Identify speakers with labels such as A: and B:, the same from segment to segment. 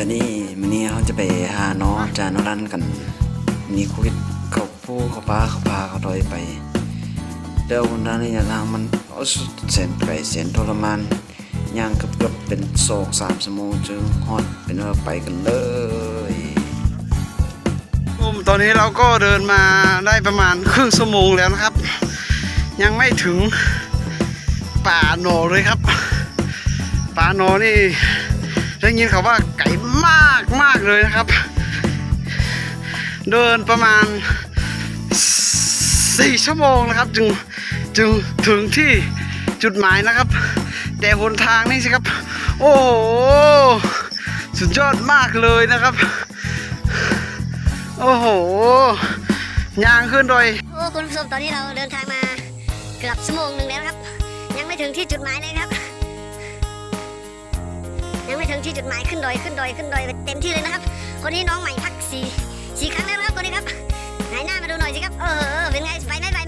A: แบบนี้มื้อนี้เขาจะไปหาน้องจานรันกันมีโควิดเขาผู้เขาป้าเขาพาเขาดอยไปเดี๋ยววันนั้นเนี่ยทางมันโอ้สุดแสนไกลแสนทรมานย่างเกือบๆเป็นสองสามชั่วโมงจึงฮอดเป็นว่าไปกันเลย
B: ผมตอนนี้เราก็เดินมาได้ประมาณครึ่งชั่วโมงแล้วนะครับ ยังไม่ถึงป่าโหนเลยครับ ป่าโหนนี่ได้ยินเขาว่าไก่ มากมากเลยนะครับ เดินประมาณสี่ชั่วโมงนะครับ จึงจึงถึงที่จุดหมายนะครับ แต่หนทางนี่สิครับ โอ้โหสุดยอดมากเลยนะครับ โอ้โหยางขึ้นโดย
C: โอ้คุณผู้ชมตอนนี้เราเดินทางมาเกือบชั่วโมงหนึ่งแล้วครับ ยังไม่ถึงที่จุดหมายเลยครับ งไม่ถึงที่จุดหมายขึ้นดอยขึ้นดอยขึ้นดอยเต็มที่เลยนะครับ คนนี้น้องใหม่พักสี่สี่ครั้งแล้วนะครับคนนี้ครับไหนหน้ามาดูหน่อยสิครับเออเป็นไงไปไหมไป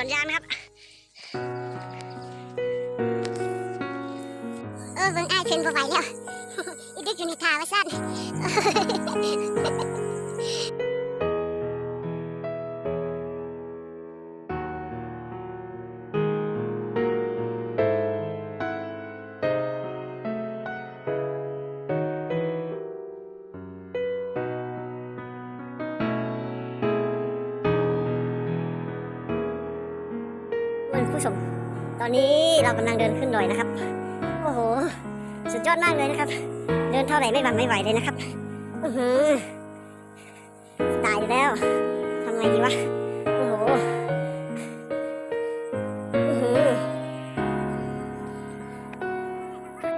C: วนยางนะครับ เออเบิ่งอ้ายขึ้นบ่ไหวแล้ว อีดึกอยู่ในทาว่าสั้น ผู้ชม ตอนนี้เรากำลังเดินขึ้นดอยนะครับ โอ้โห สุดยอดมากเลยนะครับ เดินเท่าไหร่ไม่หวั่นไม่ไหวเลยนะครับ อือหือตายแล้วทำไงดีวะ โอ้โหอือหือ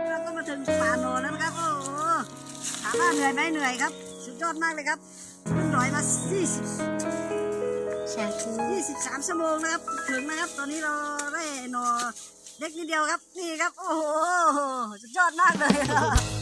B: เราก็มาถึงป่าโหนแล้วนะครับ โอ้โหถามว่าเหนื่อยไหมเหนื่อยครับ สุดยอดมากเลยครับขึ้นดอยมา40
C: สาธุ
B: 23ชั่วโมงนะครับ ถึงนะครับ ตอนนี้เราได้นอเล็กนิดเดียวครับ นี่ครับ โอ้โห สุดยอดมากเลย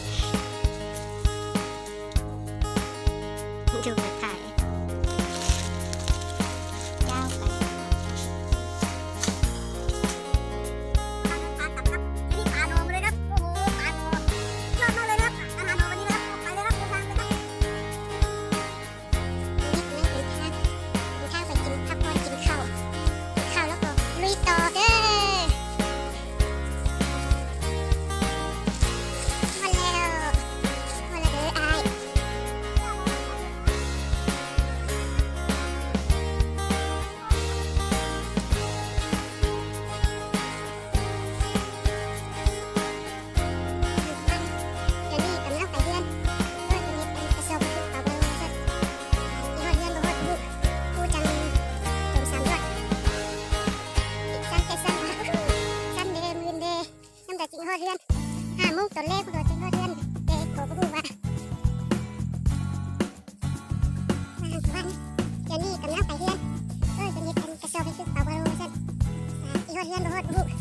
C: มงตอนแรกพวกเราจริงฮอดเรียนแต่โกก็รู้ว่ามาทุกวันเดี๋ยวนี้กำลังไปเรียนเออจะมีเป็นกระสอบเอาไปลงเสร็จอีหอดเรียนบ่ฮอดบุ